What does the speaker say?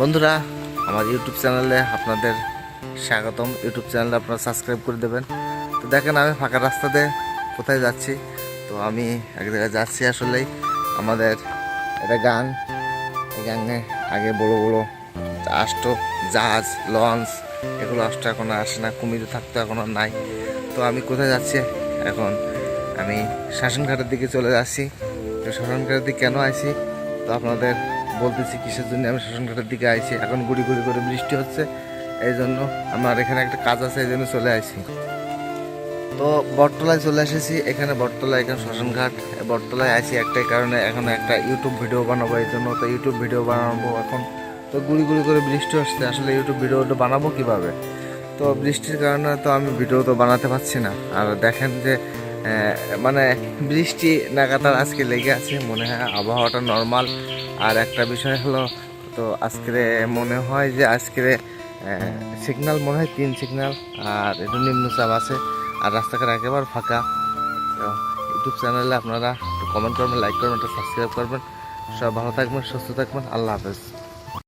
বন্ধুরা, আমার ইউটিউব চ্যানেলে আপনাদের স্বাগতম। ইউটিউব চ্যানেলে আপনারা সাবস্ক্রাইব করে দেবেন। তো দেখেন, আমি ফাঁকা রাস্তাতে কোথায় যাচ্ছি? তো আমি এক জায়গায় যাচ্ছি আসলেই। আমাদের এটা গান এই গাঙে আগে বড় বড় আসতো জাহাজ লঞ্চ এগুলো আসতো, এখন আসে না। কুমির থাকতো, এখন আর নাই। তো আমি কোথায় যাচ্ছি? এখন আমি শাসনঘাটের দিকে চলে যাচ্ছি। তো শাসনঘাটের দিকে কেন আসি তো আপনাদের বলতেছি কিসের জন্য আমি শাসনঘাটের দিকে আইছি। এখন গুড়ি গুড়ি করে বৃষ্টি হচ্ছে এই জন্য আমার এখানে একটা কাজ আছে এই জন্য চলে আসি তো বটতলায় চলে এসেছি, এখানে বটতলা এখানে শ্মশানঘাট বটতলায় আছি একটাই কারণে এখন একটা ইউটিউব ভিডিও বানাবো, এই জন্য তো ইউটিউব ভিডিও বানাবো এখন। তো গুড়ি গুড়ি করে বৃষ্টি হচ্ছে, আসলে ইউটিউব ভিডিওটা বানাবো কীভাবে? তো বৃষ্টির কারণে তো আমি ভিডিও তো বানাতে পারছি না। আর দেখেন যে মানে বৃষ্টি নাগাতার আজকে লেগে আছে, মনে হয় আবহাওয়াটা নর্মাল আর একটা বিষয় হলো, তো আজকে মনে হয় যে আজকে সিগনাল মনে হয় তিন সিগনাল আর একটু নিম্নচাপ আছে, আর রাস্তাঘাট একেবারে ফাঁকা। ইউটিউব চ্যানেলে আপনারা একটু কমেন্ট করবেন লাইক করবেন, একটা সাবস্ক্রাইব করবেন। সব ভালো থাকবেন, সুস্থ থাকবেন, আল্লাহ হাফেজ।